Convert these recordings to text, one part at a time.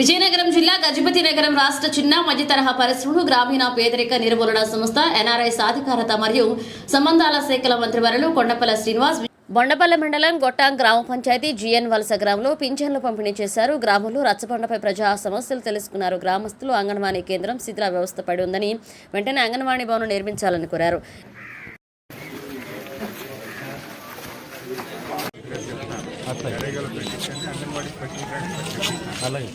విజయనగరం జిల్లా గజపతి నగరం రాష్ట్ర చిన్న మధ్య తరహా పరిశ్రమలు గ్రామీణ పేదరిక నిర్మూలన సంస్థ ఎన్ఆర్ఐ సాధికారత మరియు సంబంధాల శాఖల మంత్రివర్యులు కొండపల్ల శ్రీనివాస్ బొండపల్లి మండలం గొట్టాం గ్రామ పంచాయతీ జిఎన్ వలస గ్రామంలో పింఛన్లు పంపిణీ చేశారు. గ్రామంలో రచ్చబండపై ప్రజా సమస్యలు తెలుసుకున్నారు. గ్రామస్తులు అంగన్వాడీ కేంద్రం శిథిల వ్యవస్థ పడి ఉందని వెంటనే అంగన్వాడీ భవనం నిర్మించాలని కోరారు. అలాగే.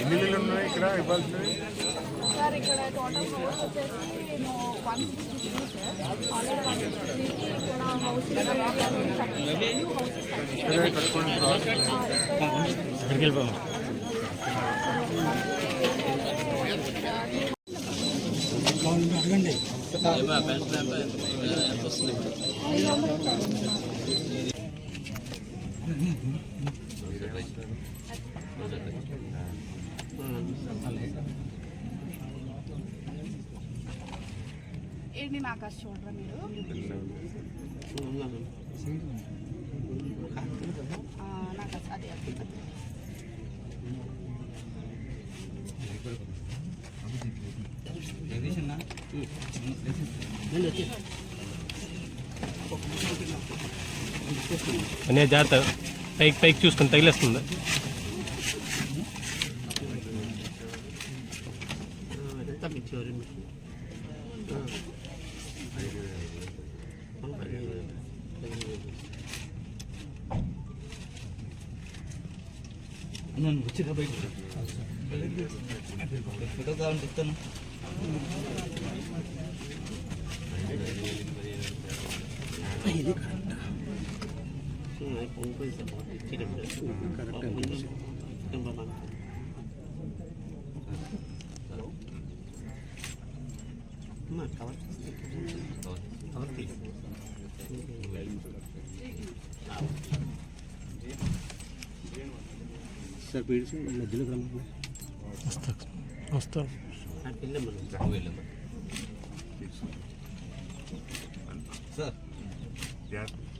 ఎన్ని ఇల్లు ఉన్నాయి ఇక్కడ ఇవ్వాల్సినవి సార్ ఇక్కడ టోటల్ వచ్చేసి నేను one sixty three sir already one sixty ఏంటి నాకు అది చూడరా మీరు? అనే జాగ్రత్త పైకి పైకి చూసుకుని తగిలేస్తుంది. నేను వచ్చిన బయట ఫోటో కావాలంటే ఇస్తాను సార్ పీడిసి మధ్యలో గ్రామం వస్తా వస్తా సార్ జాగ్రత్త